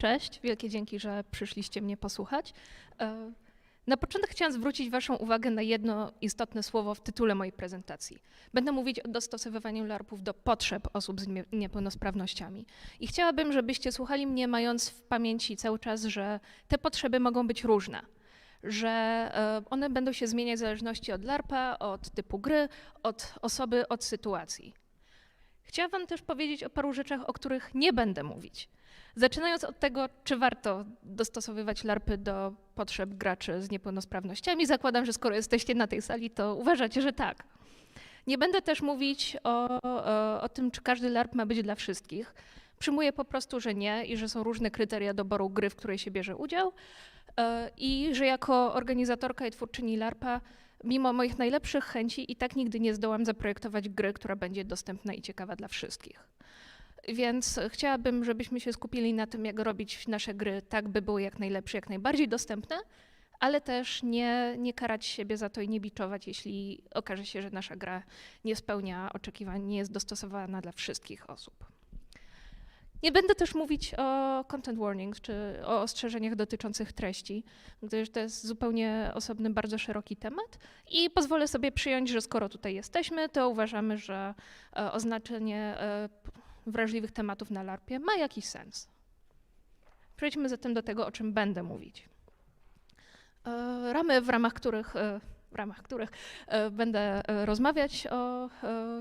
Cześć, wielkie dzięki, że przyszliście mnie posłuchać. E, Na początek chciałam zwrócić Waszą uwagę na jedno istotne słowo w tytule mojej prezentacji. Będę mówić o dostosowywaniu LARP-ów do potrzeb osób z nie- niepełnosprawnościami. I chciałabym, żebyście słuchali mnie, mając w pamięci cały czas, że te potrzeby mogą być różne. Że e, one będą się zmieniać w zależności od LARPa, od typu gry, od osoby, od sytuacji. Chciałam Wam też powiedzieć o paru rzeczach, o których nie będę mówić. Zaczynając od tego, czy warto dostosowywać LARPy do potrzeb graczy z niepełnosprawnościami, zakładam, że skoro jesteście na tej sali, to uważacie, że tak. Nie będę też mówić o, o, o tym, czy każdy LARP ma być dla wszystkich. Przyjmuję po prostu, że nie i że są różne kryteria doboru gry, w której się bierze udział e, i że jako organizatorka i twórczyni LARPa, mimo moich najlepszych chęci, i tak nigdy nie zdołam zaprojektować gry, która będzie dostępna i ciekawa dla wszystkich. Więc chciałabym, żebyśmy się skupili na tym, jak robić nasze gry tak, by były jak najlepsze, jak najbardziej dostępne, ale też nie, nie karać siebie za to i nie biczować, jeśli okaże się, że nasza gra nie spełnia oczekiwań, nie jest dostosowana dla wszystkich osób. Nie będę też mówić o content warnings czy o ostrzeżeniach dotyczących treści, gdyż to jest zupełnie osobny, bardzo szeroki temat i pozwolę sobie przyjąć, że skoro tutaj jesteśmy, to uważamy, że e, oznaczenie e, wrażliwych tematów na LARPie ma jakiś sens. Przejdźmy zatem do tego, o czym będę mówić. E, Ramy, w ramach których, w ramach których e, będę e, rozmawiać o e,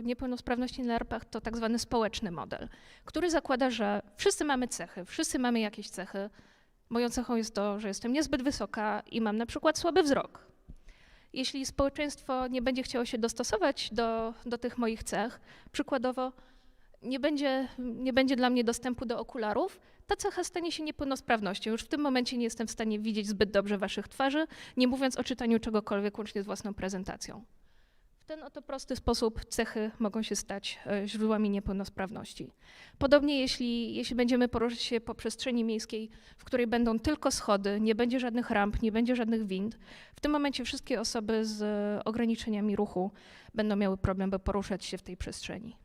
niepełnosprawności na LARPach, to tak zwany społeczny model, który zakłada, że wszyscy mamy cechy, wszyscy mamy jakieś cechy. Moją cechą jest to, że jestem niezbyt wysoka i mam na przykład słaby wzrok. Jeśli społeczeństwo nie będzie chciało się dostosować do, do tych moich cech, przykładowo nie będzie, nie będzie dla mnie dostępu do okularów, ta cecha stanie się niepełnosprawnością. Już w tym momencie nie jestem w stanie widzieć zbyt dobrze waszych twarzy, nie mówiąc o czytaniu czegokolwiek łącznie z własną prezentacją. W ten oto prosty sposób cechy mogą się stać e, źródłami niepełnosprawności. Podobnie jeśli, jeśli będziemy poruszać się po przestrzeni miejskiej, w której będą tylko schody, nie będzie żadnych ramp, nie będzie żadnych wind, w tym momencie wszystkie osoby z e, ograniczeniami ruchu będą miały problem, by poruszać się w tej przestrzeni.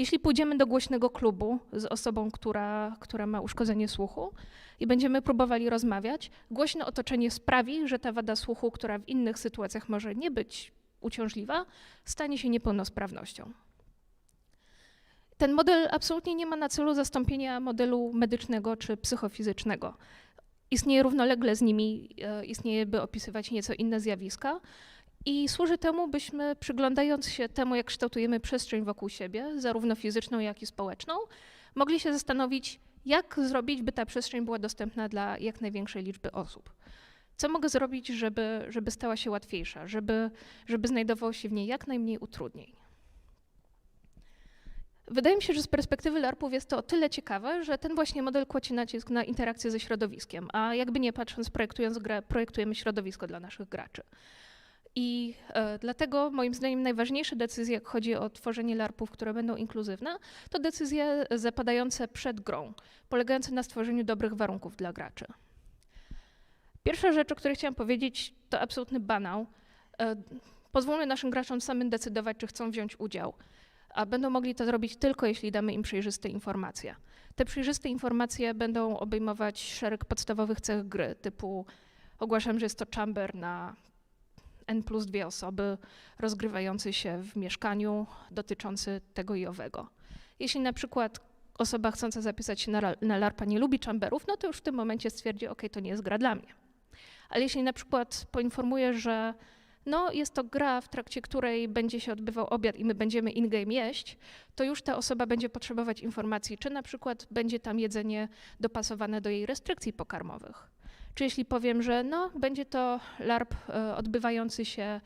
Jeśli pójdziemy do głośnego klubu z osobą, która, która ma uszkodzenie słuchu i będziemy próbowali rozmawiać, głośne otoczenie sprawi, że ta wada słuchu, która w innych sytuacjach może nie być uciążliwa, stanie się niepełnosprawnością. Ten model absolutnie nie ma na celu zastąpienia modelu medycznego czy psychofizycznego. Istnieje równolegle z nimi, e, istnieje, by opisywać nieco inne zjawiska, i służy temu, byśmy przyglądając się temu, jak kształtujemy przestrzeń wokół siebie, zarówno fizyczną, jak i społeczną, mogli się zastanowić, jak zrobić, by ta przestrzeń była dostępna dla jak największej liczby osób. Co mogę zrobić, żeby, żeby stała się łatwiejsza, żeby, żeby znajdowało się w niej jak najmniej utrudnień. Wydaje mi się, że z perspektywy LARP-ów jest to o tyle ciekawe, że ten właśnie model kładzie nacisk na interakcję ze środowiskiem, a jakby nie patrząc, projektując grę, projektujemy środowisko dla naszych graczy. I e, dlatego moim zdaniem najważniejsze decyzje, jak chodzi o tworzenie LARPów, które będą inkluzywne, to decyzje zapadające przed grą, polegające na stworzeniu dobrych warunków dla graczy. Pierwsza rzecz, o której chciałam powiedzieć, to absolutny banał. E, pozwólmy naszym graczom samym decydować, czy chcą wziąć udział, a będą mogli to zrobić tylko jeśli damy im przejrzyste informacje. Te przejrzyste informacje będą obejmować szereg podstawowych cech gry, typu ogłaszam, że jest to chamber na N plus dwie osoby rozgrywający się w mieszkaniu dotyczący tego i owego. Jeśli na przykład osoba chcąca zapisać się na, na LARPa nie lubi chamberów, no to już w tym momencie stwierdzi, ok, to nie jest gra dla mnie. Ale jeśli na przykład poinformuje, że no, jest to gra, w trakcie której będzie się odbywał obiad i my będziemy in-game jeść, to już ta osoba będzie potrzebować informacji, czy na przykład będzie tam jedzenie dopasowane do jej restrykcji pokarmowych. Czy jeśli powiem, że no, będzie to LARP e, odbywający się e,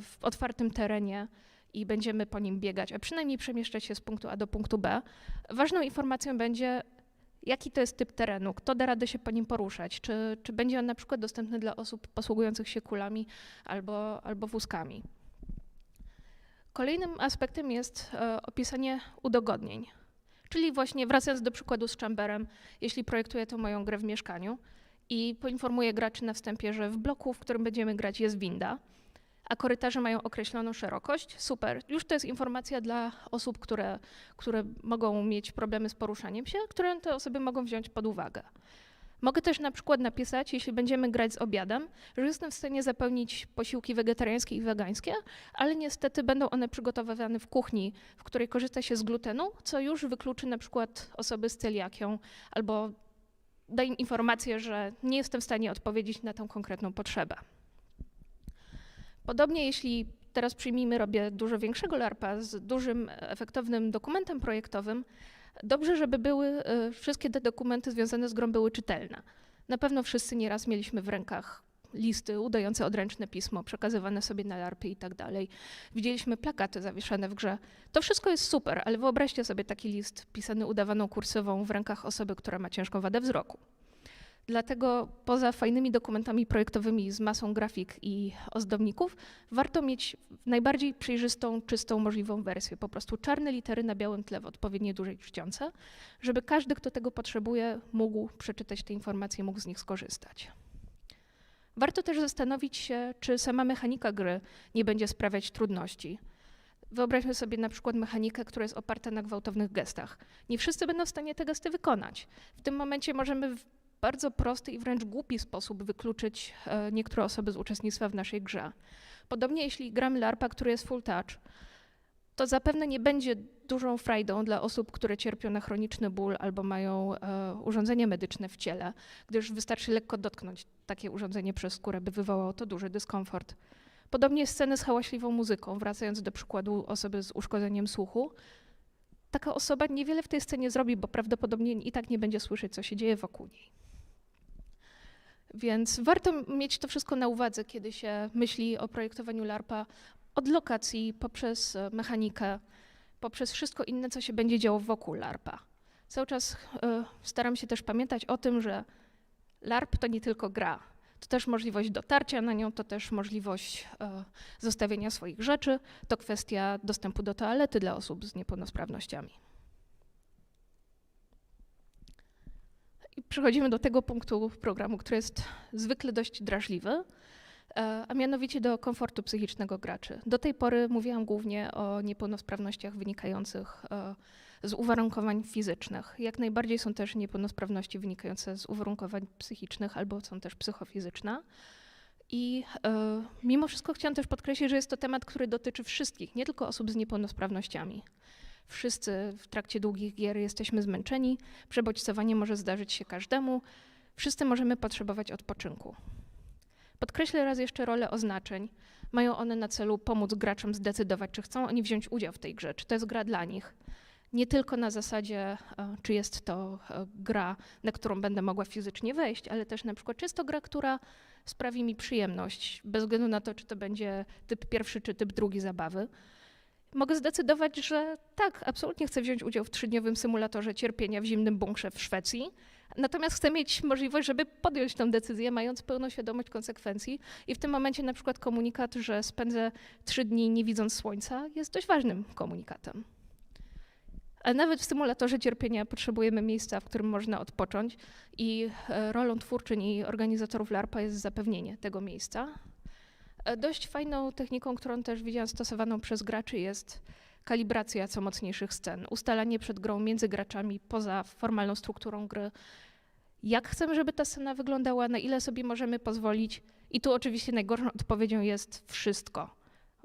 w otwartym terenie i będziemy po nim biegać, a przynajmniej przemieszczać się z punktu A do punktu B, ważną informacją będzie, jaki to jest typ terenu, kto da radę się po nim poruszać, czy, czy będzie on na przykład dostępny dla osób posługujących się kulami albo, albo wózkami. Kolejnym aspektem jest e, opisanie udogodnień. Czyli właśnie wracając do przykładu z chamberem, jeśli projektuję tę moją grę w mieszkaniu, i poinformuję graczy na wstępie, że w bloku, w którym będziemy grać, jest winda, a korytarze mają określoną szerokość. Super. Już to jest informacja dla osób, które, które mogą mieć problemy z poruszaniem się, które te osoby mogą wziąć pod uwagę. Mogę też na przykład napisać, jeśli będziemy grać z obiadem, że jestem w stanie zapełnić posiłki wegetariańskie i wegańskie, ale niestety będą one przygotowywane w kuchni, w której korzysta się z glutenu, co już wykluczy na przykład osoby z celiakią albo da im informację, że nie jestem w stanie odpowiedzieć na tę konkretną potrzebę. Podobnie jeśli teraz przyjmijmy, robię dużo większego LARPa z dużym, efektownym dokumentem projektowym, dobrze, żeby były y, wszystkie te dokumenty związane z grą były czytelne. Na pewno wszyscy nieraz mieliśmy w rękach listy udające odręczne pismo, przekazywane sobie na larpy i tak dalej. Widzieliśmy plakaty zawieszane w grze. To wszystko jest super, ale wyobraźcie sobie taki list pisany udawaną kursywą w rękach osoby, która ma ciężką wadę wzroku. Dlatego poza fajnymi dokumentami projektowymi z masą grafik i ozdobników, warto mieć najbardziej przejrzystą, czystą możliwą wersję. Po prostu czarne litery na białym tle w odpowiedniej dużej czcionce, żeby każdy, kto tego potrzebuje, mógł przeczytać te informacje, mógł z nich skorzystać. Warto też zastanowić się, czy sama mechanika gry nie będzie sprawiać trudności. Wyobraźmy sobie na przykład mechanikę, która jest oparta na gwałtownych gestach. Nie wszyscy będą w stanie te gesty wykonać. W tym momencie możemy w bardzo prosty i wręcz głupi sposób wykluczyć e, niektóre osoby z uczestnictwa w naszej grze. Podobnie jeśli gramy LARPa, który jest full touch, to zapewne nie będzie dużą frajdą dla osób, które cierpią na chroniczny ból albo mają e, urządzenie medyczne w ciele, gdyż wystarczy lekko dotknąć takie urządzenie przez skórę, by wywołało to duży dyskomfort. Podobnie sceny z hałaśliwą muzyką, wracając do przykładu osoby z uszkodzeniem słuchu. Taka osoba niewiele w tej scenie zrobi, bo prawdopodobnie i tak nie będzie słyszeć, co się dzieje wokół niej. Więc warto mieć to wszystko na uwadze, kiedy się myśli o projektowaniu LARPA od lokacji, poprzez e, mechanikę, poprzez wszystko inne, co się będzie działo wokół LARPA. Cały czas y, staram się też pamiętać o tym, że LARP to nie tylko gra. To też możliwość dotarcia na nią, to też możliwość y, zostawienia swoich rzeczy, to kwestia dostępu do toalety dla osób z niepełnosprawnościami. I przechodzimy do tego punktu programu, który jest zwykle dość drażliwy, e, a mianowicie do komfortu psychicznego graczy. Do tej pory mówiłam głównie o niepełnosprawnościach wynikających e, z uwarunkowań fizycznych. Jak najbardziej są też niepełnosprawności wynikające z uwarunkowań psychicznych albo są też psychofizyczne. I e, mimo wszystko chciałam też podkreślić, że jest to temat, który dotyczy wszystkich, nie tylko osób z niepełnosprawnościami. Wszyscy w trakcie długich gier jesteśmy zmęczeni, przebodźcowanie może zdarzyć się każdemu, wszyscy możemy potrzebować odpoczynku. Podkreślę raz jeszcze rolę oznaczeń. Mają one na celu pomóc graczom zdecydować, czy chcą oni wziąć udział w tej grze, czy to jest gra dla nich. Nie tylko na zasadzie, e, czy jest to e, gra, na którą będę mogła fizycznie wejść, ale też na przykład, czy jest to gra, która sprawi mi przyjemność, bez względu na to, czy to będzie typ pierwszy, czy typ drugi zabawy mogę zdecydować, że tak, absolutnie chcę wziąć udział w trzydniowym symulatorze cierpienia w zimnym bunkrze w Szwecji. Natomiast chcę mieć możliwość, żeby podjąć tę decyzję, mając pełną świadomość konsekwencji. I w tym momencie na przykład komunikat, że spędzę trzy dni nie widząc słońca, jest dość ważnym komunikatem. Ale nawet w symulatorze cierpienia potrzebujemy miejsca, w którym można odpocząć i e, rolą twórczyń i organizatorów LARPA jest zapewnienie tego miejsca. E, dość fajną techniką, którą też widziałam stosowaną przez graczy jest kalibracja co mocniejszych scen, ustalanie przed grą między graczami poza formalną strukturą gry, jak chcemy, żeby ta scena wyglądała, na ile sobie możemy pozwolić. I tu oczywiście najgorszą odpowiedzią jest wszystko.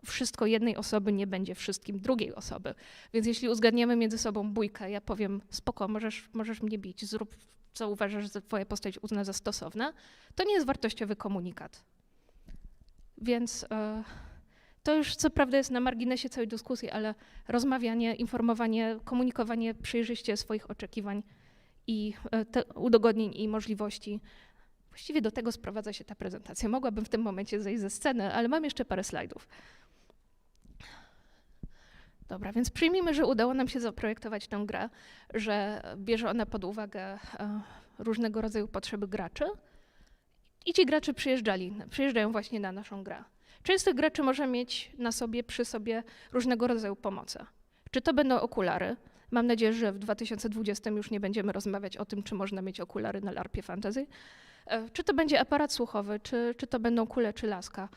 Wszystko jednej osoby nie będzie wszystkim drugiej osoby. Więc jeśli uzgadniamy między sobą bójkę, ja powiem spoko, możesz, możesz mnie bić, zrób co uważasz, że twoja postać uzna za stosowne, to nie jest wartościowy komunikat. Więc e, to już co prawda jest na marginesie całej dyskusji, ale rozmawianie, informowanie, komunikowanie przejrzyście swoich oczekiwań i e, udogodnień i możliwości. Właściwie do tego sprowadza się ta prezentacja. Mogłabym w tym momencie zejść ze sceny, ale mam jeszcze parę slajdów. Dobra, więc przyjmijmy, że udało nam się zaprojektować tę grę, że bierze ona pod uwagę e, różnego rodzaju potrzeby graczy i ci gracze przyjeżdżali, przyjeżdżają właśnie na naszą grę. Część tych graczy może mieć na sobie, przy sobie różnego rodzaju pomoce. Czy to będą okulary? Mam nadzieję, że w 2020 już nie będziemy rozmawiać o tym, czy można mieć okulary na LARPie Fantasy. E, czy to będzie aparat słuchowy, czy, czy to będą kule, czy laska.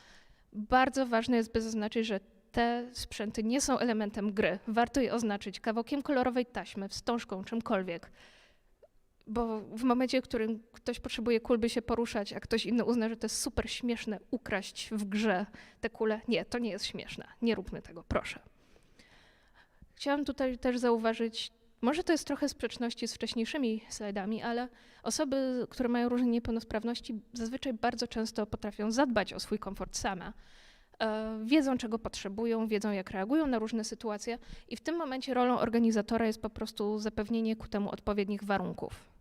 Bardzo ważne jest, by zaznaczyć, że te sprzęty nie są elementem gry. Warto je oznaczyć kawałkiem kolorowej taśmy, wstążką, czymkolwiek. Bo w momencie, w którym ktoś potrzebuje kul, by się poruszać, a ktoś inny uzna, że to jest super śmieszne ukraść w grze te kule, nie, to nie jest śmieszne. Nie róbmy tego, proszę. Chciałam tutaj też zauważyć, może to jest trochę sprzeczności z wcześniejszymi slajdami, ale osoby, które mają różne niepełnosprawności, zazwyczaj bardzo często potrafią zadbać o swój komfort same. E, Wiedzą, czego potrzebują, wiedzą, jak reagują na różne sytuacje, i w tym momencie rolą organizatora jest po prostu zapewnienie ku temu odpowiednich warunków.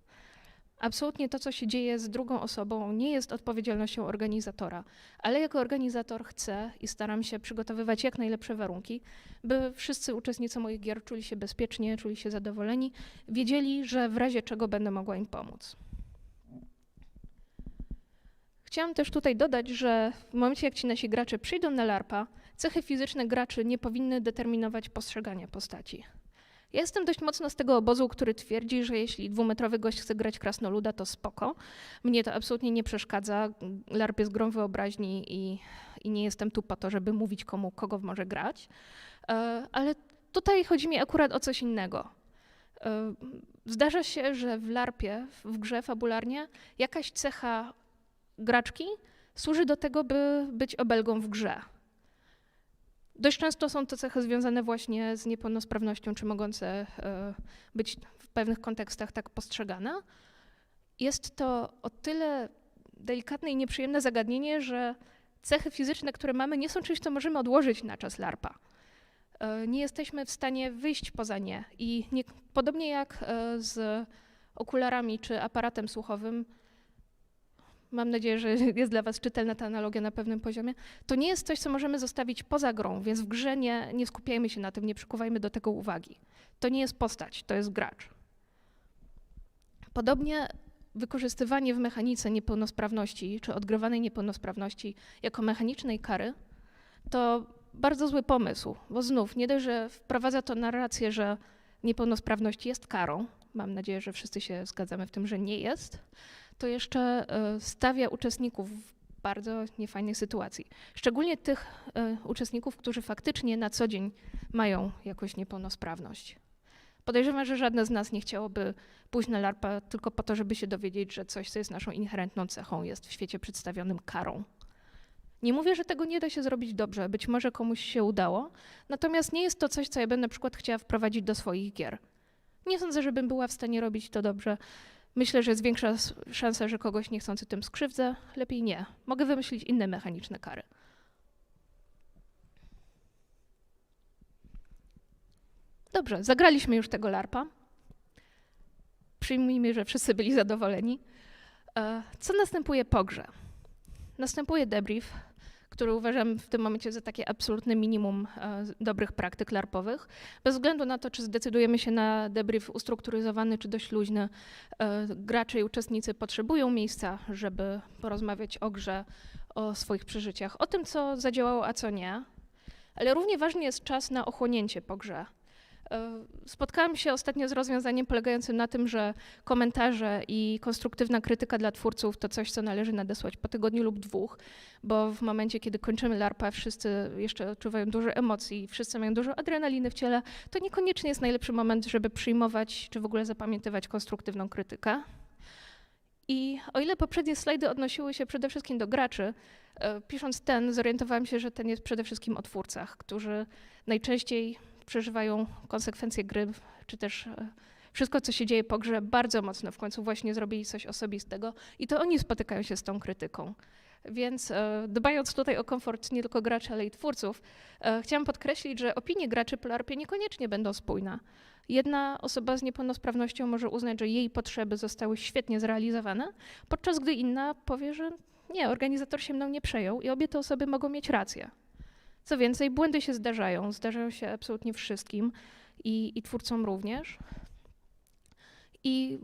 Absolutnie to, co się dzieje z drugą osobą, nie jest odpowiedzialnością organizatora, ale jako organizator chcę i staram się przygotowywać jak najlepsze warunki, by wszyscy uczestnicy moich gier czuli się bezpiecznie, czuli się zadowoleni, wiedzieli, że w razie czego będę mogła im pomóc. Chciałam też tutaj dodać, że w momencie, jak ci nasi gracze przyjdą na LARPa, cechy fizyczne graczy nie powinny determinować postrzegania postaci. Ja jestem dość mocno z tego obozu, który twierdzi, że jeśli dwumetrowy gość chce grać krasnoluda, to spoko. Mnie to absolutnie nie przeszkadza. LARP jest grą wyobraźni i, i nie jestem tu po to, żeby mówić komu, kogo może grać. E, Ale tutaj chodzi mi akurat o coś innego. E, Zdarza się, że w LARPie, w grze fabularnie, jakaś cecha graczki służy do tego, by być obelgą w grze. Dość często są to cechy związane właśnie z niepełnosprawnością, czy mogące e, być w pewnych kontekstach tak postrzegane. Jest to o tyle delikatne i nieprzyjemne zagadnienie, że cechy fizyczne, które mamy, nie są czymś, co możemy odłożyć na czas LARPa. E, Nie jesteśmy w stanie wyjść poza nie. I nie, podobnie jak e, z okularami czy aparatem słuchowym, mam nadzieję, że jest dla Was czytelna ta analogia na pewnym poziomie, to nie jest coś, co możemy zostawić poza grą, więc w grze nie, nie skupiajmy się na tym, nie przykuwajmy do tego uwagi. To nie jest postać, to jest gracz. Podobnie wykorzystywanie w mechanice niepełnosprawności czy odgrywanej niepełnosprawności jako mechanicznej kary to bardzo zły pomysł, bo znów nie dość, że wprowadza to narrację, że niepełnosprawność jest karą, mam nadzieję, że wszyscy się zgadzamy w tym, że nie jest, to jeszcze e, stawia uczestników w bardzo niefajnej sytuacji. Szczególnie tych e, uczestników, którzy faktycznie na co dzień mają jakąś niepełnosprawność. Podejrzewam, że żadne z nas nie chciałoby pójść na LARPa tylko po to, żeby się dowiedzieć, że coś, co jest naszą inherentną cechą, jest w świecie przedstawionym karą. Nie mówię, że tego nie da się zrobić dobrze, być może komuś się udało, natomiast nie jest to coś, co ja bym na przykład chciała wprowadzić do swoich gier. Nie sądzę, żebym była w stanie robić to dobrze. Myślę, że jest większa szansa, że kogoś niechcący tym skrzywdzę. Lepiej nie. Mogę wymyślić inne mechaniczne kary. Dobrze, zagraliśmy już tego larpa. Przyjmijmy, że wszyscy byli zadowoleni. E, Co następuje po grze? Następuje debrief, który uważam w tym momencie za takie absolutne minimum e, dobrych praktyk larpowych. Bez względu na to, czy zdecydujemy się na debrief ustrukturyzowany czy dość luźny, e, gracze i uczestnicy potrzebują miejsca, żeby porozmawiać o grze, o swoich przeżyciach, o tym, co zadziałało, a co nie. Ale równie ważny jest czas na ochłonięcie po grze. E, Spotkałam się ostatnio z rozwiązaniem polegającym na tym, że komentarze i konstruktywna krytyka dla twórców to coś, co należy nadesłać po tygodniu lub dwóch, bo w momencie, kiedy kończymy LARPa, wszyscy jeszcze odczuwają dużo emocji, wszyscy mają dużo adrenaliny w ciele, to niekoniecznie jest najlepszy moment, żeby przyjmować czy w ogóle zapamiętywać konstruktywną krytykę. I o ile poprzednie slajdy odnosiły się przede wszystkim do graczy, e, pisząc ten, zorientowałam się, że ten jest przede wszystkim o twórcach, którzy najczęściej przeżywają konsekwencje gry, czy też e, wszystko, co się dzieje po grze, bardzo mocno w końcu właśnie zrobili coś osobistego i to oni spotykają się z tą krytyką. Więc e, dbając tutaj o komfort nie tylko graczy, ale i twórców, e, chciałam podkreślić, że opinie graczy po LARPie niekoniecznie będą spójne. Jedna osoba z niepełnosprawnością może uznać, że jej potrzeby zostały świetnie zrealizowane, podczas gdy inna powie, że nie, organizator się mną nie przejął i obie te osoby mogą mieć rację. Co więcej, błędy się zdarzają, zdarzają się absolutnie wszystkim i, i twórcom również. I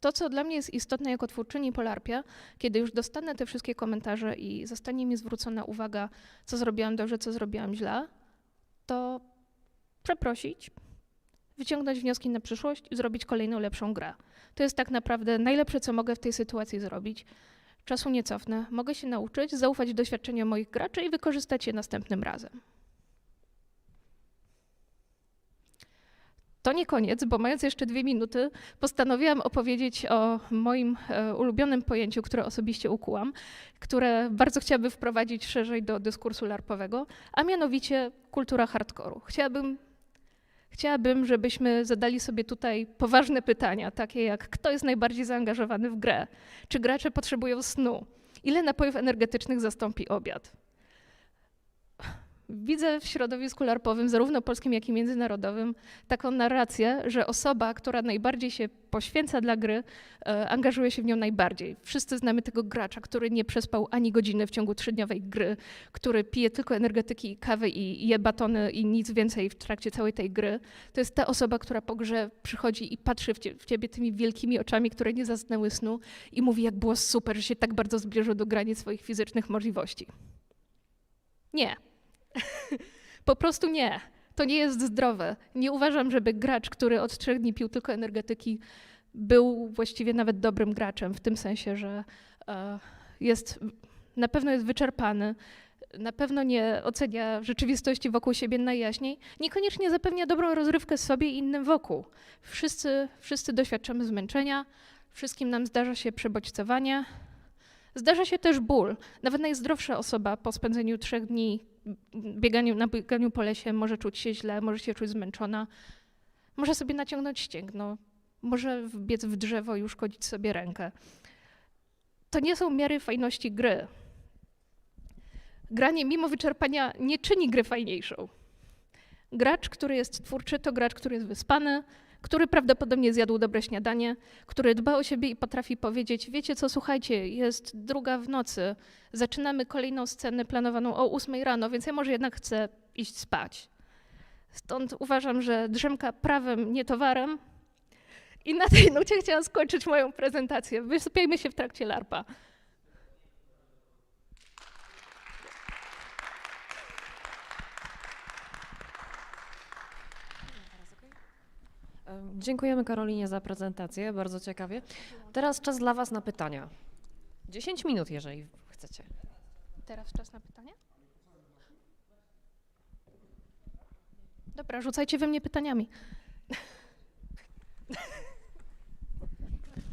to, co dla mnie jest istotne jako twórczyni po LARPie, kiedy już dostanę te wszystkie komentarze i zostanie mi zwrócona uwaga, co zrobiłam dobrze, co zrobiłam źle, to przeprosić, wyciągnąć wnioski na przyszłość i zrobić kolejną lepszą grę. To jest tak naprawdę najlepsze, co mogę w tej sytuacji zrobić. Czasu nie cofnę. Mogę się nauczyć, zaufać doświadczeniom moich graczy i wykorzystać je następnym razem. To nie koniec, bo mając jeszcze dwie minuty, postanowiłam opowiedzieć o moim e, ulubionym pojęciu, które osobiście ukułam, które bardzo chciałabym wprowadzić szerzej do dyskursu larpowego, a mianowicie kultura hardkoru. Chciałabym, chciałabym, żebyśmy zadali sobie tutaj poważne pytania, takie jak kto jest najbardziej zaangażowany w grę, czy gracze potrzebują snu, ile napojów energetycznych zastąpi obiad. Widzę w środowisku larpowym, zarówno polskim, jak i międzynarodowym, taką narrację, że osoba, która najbardziej się poświęca dla gry, e, angażuje się w nią najbardziej. Wszyscy znamy tego gracza, który nie przespał ani godziny w ciągu trzydniowej gry, który pije tylko energetyki i kawę i je batony i nic więcej w trakcie całej tej gry. To jest ta osoba, która po grze przychodzi i patrzy w ciebie tymi wielkimi oczami, które nie zasnęły snu i mówi, jak było super, że się tak bardzo zbliżył do granic swoich fizycznych możliwości. Nie. Po prostu nie. To nie jest zdrowe. Nie uważam, żeby gracz, który od trzech dni pił tylko energetyki, był właściwie nawet dobrym graczem, w tym sensie, że e, jest, na pewno jest wyczerpany, na pewno nie ocenia rzeczywistości wokół siebie najjaśniej, niekoniecznie zapewnia dobrą rozrywkę sobie i innym wokół. Wszyscy, wszyscy doświadczamy zmęczenia, wszystkim nam zdarza się przebodźcowanie, zdarza się też ból. Nawet najzdrowsza osoba po spędzeniu trzech dni bieganiu, na bieganiu po lesie może czuć się źle, może się czuć zmęczona, może sobie naciągnąć ścięgno, może wbiec w drzewo i uszkodzić sobie rękę. To nie są miary fajności gry. Granie mimo wyczerpania nie czyni gry fajniejszą. Gracz, który jest twórczy, to gracz, który jest wyspany, który prawdopodobnie zjadł dobre śniadanie, który dba o siebie i potrafi powiedzieć: Wiecie co, słuchajcie, jest druga w nocy, zaczynamy kolejną scenę planowaną o ósmej rano, więc ja może jednak chcę iść spać. Stąd uważam, że drzemka prawem, nie towarem. I na tej nucie chciałam skończyć moją prezentację. Wysypiajmy się w trakcie larpa. Dziękujemy Karolinie za prezentację, bardzo ciekawie. Teraz czas dla Was na pytania. 10 minut, jeżeli chcecie. Teraz czas na pytanie? Dobra, rzucajcie we mnie pytaniami.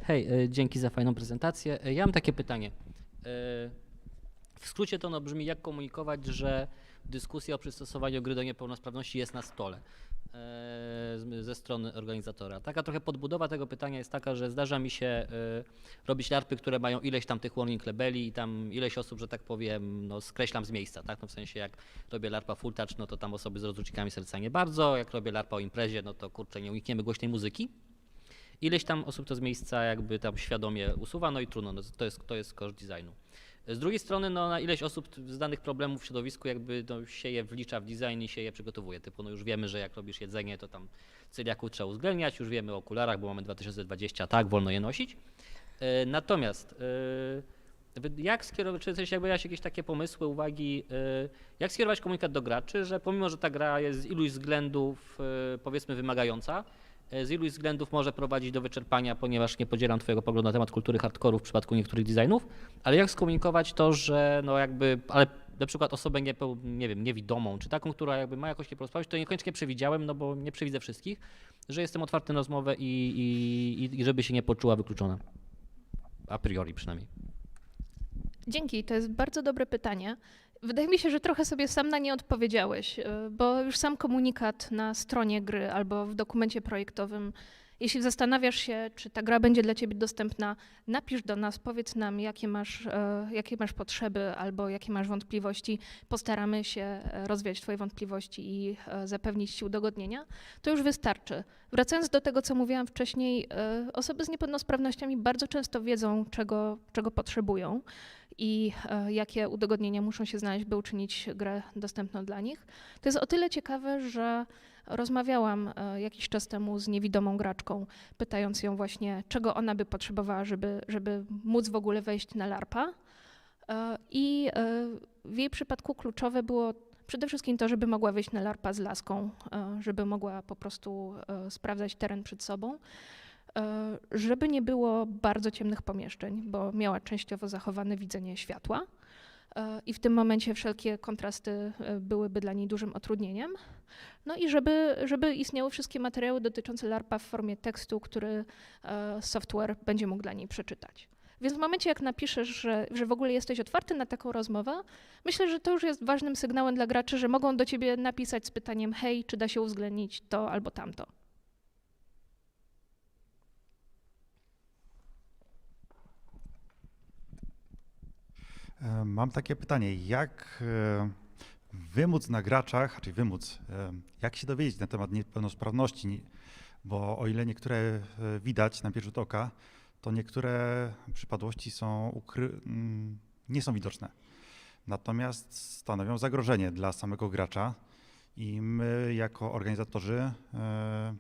Hej, e, dzięki za fajną prezentację. E, Ja mam takie pytanie. E, W skrócie to ono brzmi, jak komunikować, że dyskusja o przystosowaniu gry do niepełnosprawności jest na stole e, ze strony organizatora. Taka trochę podbudowa tego pytania jest taka, że zdarza mi się e, robić larpy, które mają ileś tam tych warning labeli i tam ileś osób, że tak powiem, no skreślam z miejsca, tak? No w sensie jak robię larpa full touch, no to tam osoby z rozrucznikami serca nie bardzo, jak robię larpa o imprezie, no to kurczę, nie unikniemy głośnej muzyki. Ileś tam osób to z miejsca jakby tam świadomie usuwa, no i trudno, no to jest, to jest koszt designu. Z drugiej strony, no na ileś osób z danych problemów w środowisku jakby no, sieje, wlicza w design i się je przygotowuje. Typu, no już wiemy, że jak robisz jedzenie, to tam celiaków trzeba uwzględniać, już wiemy o okularach, bo mamy 2020, tak, wolno je nosić. E, Natomiast e, jak skierować, czy coś jakby jakieś jakieś takie pomysły, uwagi, e, jak skierować komunikat do graczy, że pomimo, że ta gra jest z iluś względów powiedzmy wymagająca, z iluś względów może prowadzić do wyczerpania, ponieważ nie podzielam Twojego poglądu na temat kultury hardkoru w przypadku niektórych designów, ale jak skomunikować to, że no jakby, ale na przykład osobę nie, nie wiem, niewidomą, czy taką, która jakby ma jakąś niepełnosprawność, to niekoniecznie przewidziałem, no bo nie przewidzę wszystkich, że jestem otwarty na rozmowę i, i, i żeby się nie poczuła wykluczona. A priori przynajmniej. Dzięki, to jest bardzo dobre pytanie. Wydaje mi się, że trochę sobie sam na nie odpowiedziałeś, y, bo już sam komunikat na stronie gry albo w dokumencie projektowym, jeśli zastanawiasz się, czy ta gra będzie dla ciebie dostępna, napisz do nas, powiedz nam, jakie masz, e, jakie masz potrzeby albo jakie masz wątpliwości. Postaramy się e, rozwiać twoje wątpliwości i e, zapewnić ci udogodnienia. To już wystarczy. Wracając do tego, co mówiłam wcześniej, e, osoby z niepełnosprawnościami bardzo często wiedzą, czego, czego potrzebują i e, jakie udogodnienia muszą się znaleźć, by uczynić grę dostępną dla nich. To jest o tyle ciekawe, że rozmawiałam e, jakiś czas temu z niewidomą graczką, pytając ją właśnie, czego ona by potrzebowała, żeby, żeby móc w ogóle wejść na LARPA. E, I w jej przypadku kluczowe było przede wszystkim to, żeby mogła wejść na LARPA z laską, żeby mogła po prostu sprawdzać teren przed sobą. E, Żeby nie było bardzo ciemnych pomieszczeń, bo miała częściowo zachowane widzenie światła. E, I w tym momencie wszelkie kontrasty e, byłyby dla niej dużym utrudnieniem. No i żeby, żeby istniały wszystkie materiały dotyczące LARPA w formie tekstu, który software będzie mógł dla niej przeczytać. Więc w momencie, jak napiszesz, że, że w ogóle jesteś otwarty na taką rozmowę, myślę, że to już jest ważnym sygnałem dla graczy, że mogą do ciebie napisać z pytaniem: hej, czy da się uwzględnić to albo tamto. Mam takie pytanie, jak e, wymóc na graczach, czyli wymóc, e, jak się dowiedzieć na temat niepełnosprawności, Nie- bo o ile niektóre e, widać na pierwszy rzut oka, to niektóre przypadłości są ukry... mm, nie są widoczne. Natomiast stanowią zagrożenie dla samego gracza i my jako organizatorzy e,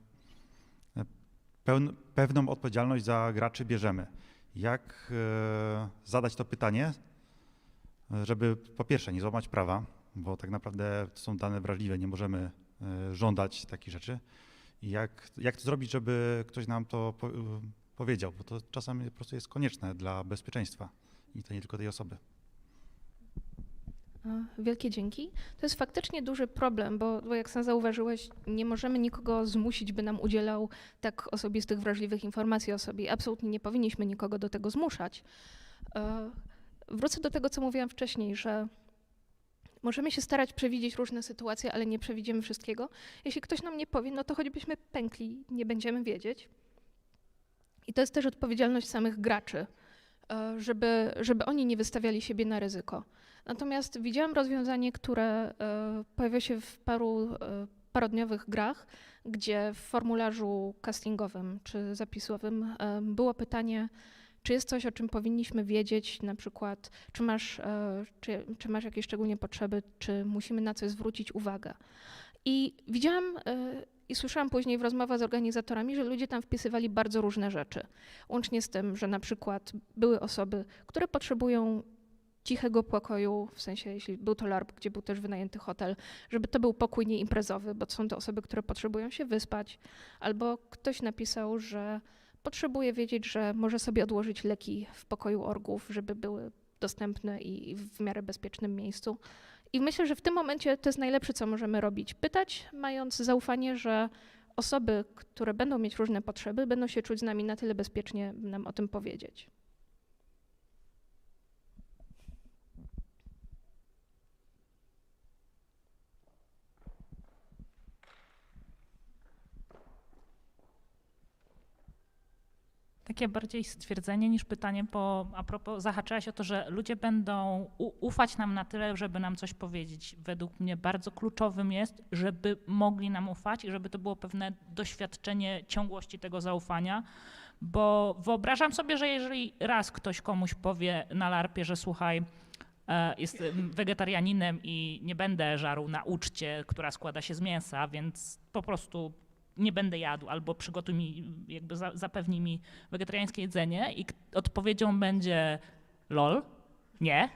pełn, pewną odpowiedzialność za graczy bierzemy. Jak e, zadać to pytanie, żeby po pierwsze nie złamać prawa, bo tak naprawdę to są dane wrażliwe, nie możemy e, żądać takich rzeczy. I jak, jak to zrobić, żeby ktoś nam to po, e, powiedział, bo to czasami po prostu jest konieczne dla bezpieczeństwa i to nie tylko tej osoby. E, Wielkie dzięki. To jest faktycznie duży problem, bo, bo jak sam zauważyłeś, nie możemy nikogo zmusić, by nam udzielał tak osobistych, wrażliwych informacji o sobie. Absolutnie nie powinniśmy nikogo do tego zmuszać. Wrócę do tego, co mówiłam wcześniej, że możemy się starać przewidzieć różne sytuacje, ale nie przewidzimy wszystkiego. Jeśli ktoś nam nie powie, no to choćbyśmy pękli, nie będziemy wiedzieć. I to jest też odpowiedzialność samych graczy, e, żeby, żeby oni nie wystawiali siebie na ryzyko. Natomiast widziałam rozwiązanie, które e, pojawia się w paru e, parodniowych grach, gdzie w formularzu castingowym czy zapisowym było pytanie, czy jest coś, o czym powinniśmy wiedzieć, na przykład, czy masz, e, czy, czy masz jakieś szczególnie potrzeby, czy musimy na coś zwrócić uwagę. I widziałam e, i słyszałam później w rozmowach z organizatorami, że ludzie tam wpisywali bardzo różne rzeczy. Łącznie z tym, że na przykład były osoby, które potrzebują cichego pokoju, w sensie jeśli był to LARP, gdzie był też wynajęty hotel, żeby to był pokój nieimprezowy, bo są to osoby, które potrzebują się wyspać. Albo ktoś napisał, że potrzebuje wiedzieć, że może sobie odłożyć leki w pokoju orgów, żeby były dostępne i w miarę bezpiecznym miejscu. I myślę, że w tym momencie to jest najlepsze, co możemy robić. Pytać, mając zaufanie, że osoby, które będą mieć różne potrzeby, będą się czuć z nami na tyle bezpiecznie, nam o tym powiedzieć. Takie bardziej stwierdzenie niż pytanie, bo a propos zahaczałaś o to, że ludzie będą ufać nam na tyle, żeby nam coś powiedzieć. Według mnie bardzo kluczowym jest, żeby mogli nam ufać i żeby to było pewne doświadczenie ciągłości tego zaufania, bo wyobrażam sobie, że jeżeli raz ktoś komuś powie na larpie, że słuchaj, e, jestem wegetarianinem i nie będę żarł na uczcie, która składa się z mięsa, więc po prostu nie będę jadł, albo przygotuj mi, jakby za, zapewnij mi wegetariańskie jedzenie i odpowiedzią będzie lol, nie,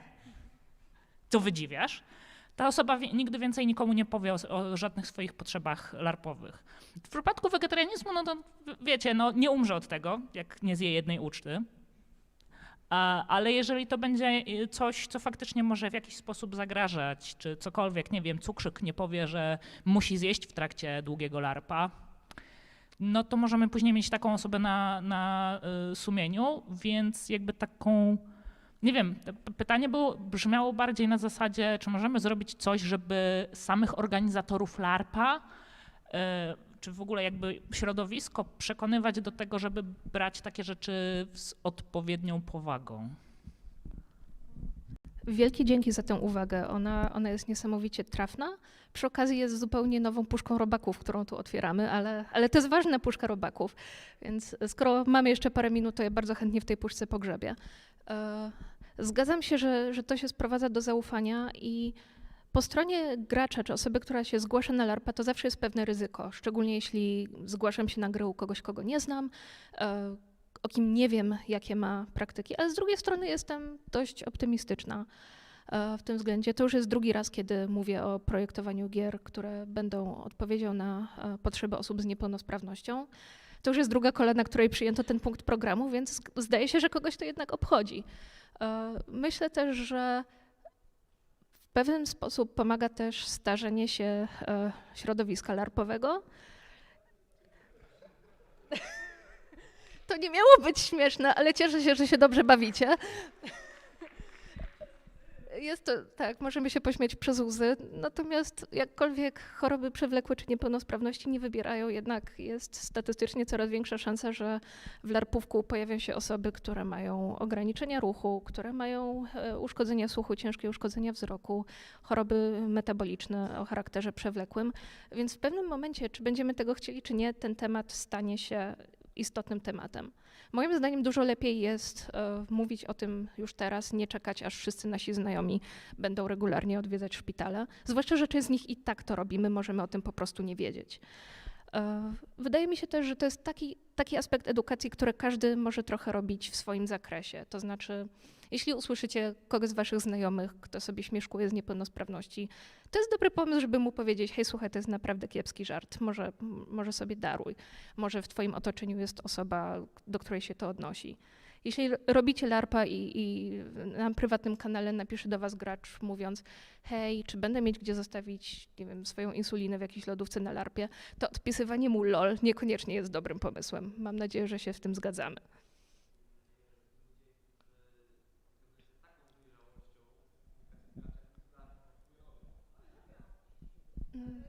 co wydziwiasz, ta osoba nigdy więcej nikomu nie powie o, o żadnych swoich potrzebach larpowych. W przypadku wegetarianizmu, no to wiecie, no nie umrze od tego, jak nie zje jednej uczty. A, ale jeżeli to będzie y, coś, co faktycznie może w jakiś sposób zagrażać, czy cokolwiek, nie wiem, cukrzyk nie powie, że musi zjeść w trakcie długiego larpa, no to możemy później mieć taką osobę na, na y, sumieniu, więc jakby taką, nie wiem, pytanie było, brzmiało bardziej na zasadzie, czy możemy zrobić coś, żeby samych organizatorów larpa, y, czy w ogóle jakby środowisko przekonywać do tego, żeby brać takie rzeczy z odpowiednią powagą. Wielkie dzięki za tę uwagę. Ona, ona jest niesamowicie trafna. Przy okazji jest zupełnie nową puszką robaków, którą tu otwieramy, ale, ale to jest ważna puszka robaków. Więc skoro mamy jeszcze parę minut, to ja bardzo chętnie w tej puszce pogrzebię. E, Zgadzam się, że, że to się sprowadza do zaufania i po stronie gracza czy osoby, która się zgłasza na LARPA, to zawsze jest pewne ryzyko, szczególnie jeśli zgłaszam się na grę u kogoś, kogo nie znam, e, o kim nie wiem, jakie ma praktyki, ale z drugiej strony jestem dość optymistyczna e, w tym względzie. To już jest drugi raz, kiedy mówię o projektowaniu gier, które będą odpowiedzią na e, potrzeby osób z niepełnosprawnością. To już jest druga kolej, na której przyjęto ten punkt programu, więc zdaje się, że kogoś to jednak obchodzi. E, Myślę też, że w pewien sposób pomaga też starzenie się środowiska larpowego. To nie miało być śmieszne, ale cieszę się, że się dobrze bawicie. Jest to, tak, możemy się pośmiać przez łzy, natomiast jakkolwiek choroby przewlekłe czy niepełnosprawności nie wybierają, jednak jest statystycznie coraz większa szansa, że w larpówku pojawią się osoby, które mają ograniczenia ruchu, które mają e, uszkodzenia słuchu, ciężkie uszkodzenia wzroku, choroby metaboliczne o charakterze przewlekłym. Więc w pewnym momencie, czy będziemy tego chcieli, czy nie, ten temat stanie się istotnym tematem. Moim zdaniem dużo lepiej jest e, mówić o tym już teraz, nie czekać, aż wszyscy nasi znajomi będą regularnie odwiedzać szpitale. Zwłaszcza, że część z nich i tak to robimy, możemy o tym po prostu nie wiedzieć. E, Wydaje mi się też, że to jest taki, taki aspekt edukacji, który każdy może trochę robić w swoim zakresie. To znaczy, jeśli usłyszycie kogoś z waszych znajomych, kto sobie śmieszkuje z niepełnosprawności, to jest dobry pomysł, żeby mu powiedzieć, hej, słuchaj, to jest naprawdę kiepski żart, może, może sobie daruj, może w twoim otoczeniu jest osoba, do której się to odnosi. Jeśli robicie larpa i, i na prywatnym kanale napisze do was gracz mówiąc, hej, czy będę mieć gdzie zostawić, nie wiem, swoją insulinę w jakiejś lodówce na larpie, to odpisywanie mu lol niekoniecznie jest dobrym pomysłem. Mam nadzieję, że się w tym zgadzamy. Mhm.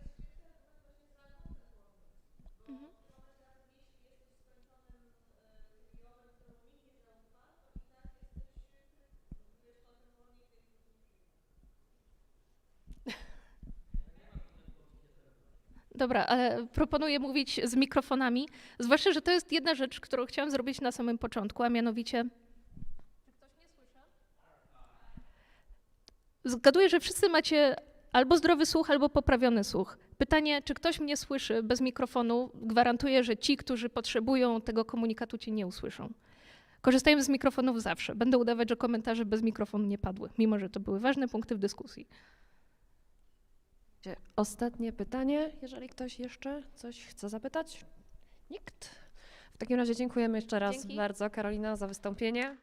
Dobra, ale proponuję mówić z mikrofonami, zwłaszcza, że to jest jedna rzecz, którą chciałam zrobić na samym początku, a mianowicie. Zgaduję, że wszyscy macie albo zdrowy słuch, albo poprawiony słuch. Pytanie, czy ktoś mnie słyszy bez mikrofonu, gwarantuję, że ci, którzy potrzebują tego komunikatu, cię nie usłyszą. Korzystajmy z mikrofonów zawsze. Będę udawać, że komentarze bez mikrofonu nie padły, mimo że to były ważne punkty w dyskusji. Ostatnie pytanie, jeżeli ktoś jeszcze coś chce zapytać? Nikt? W takim razie dziękujemy jeszcze raz Dzięki. bardzo Karolina za wystąpienie.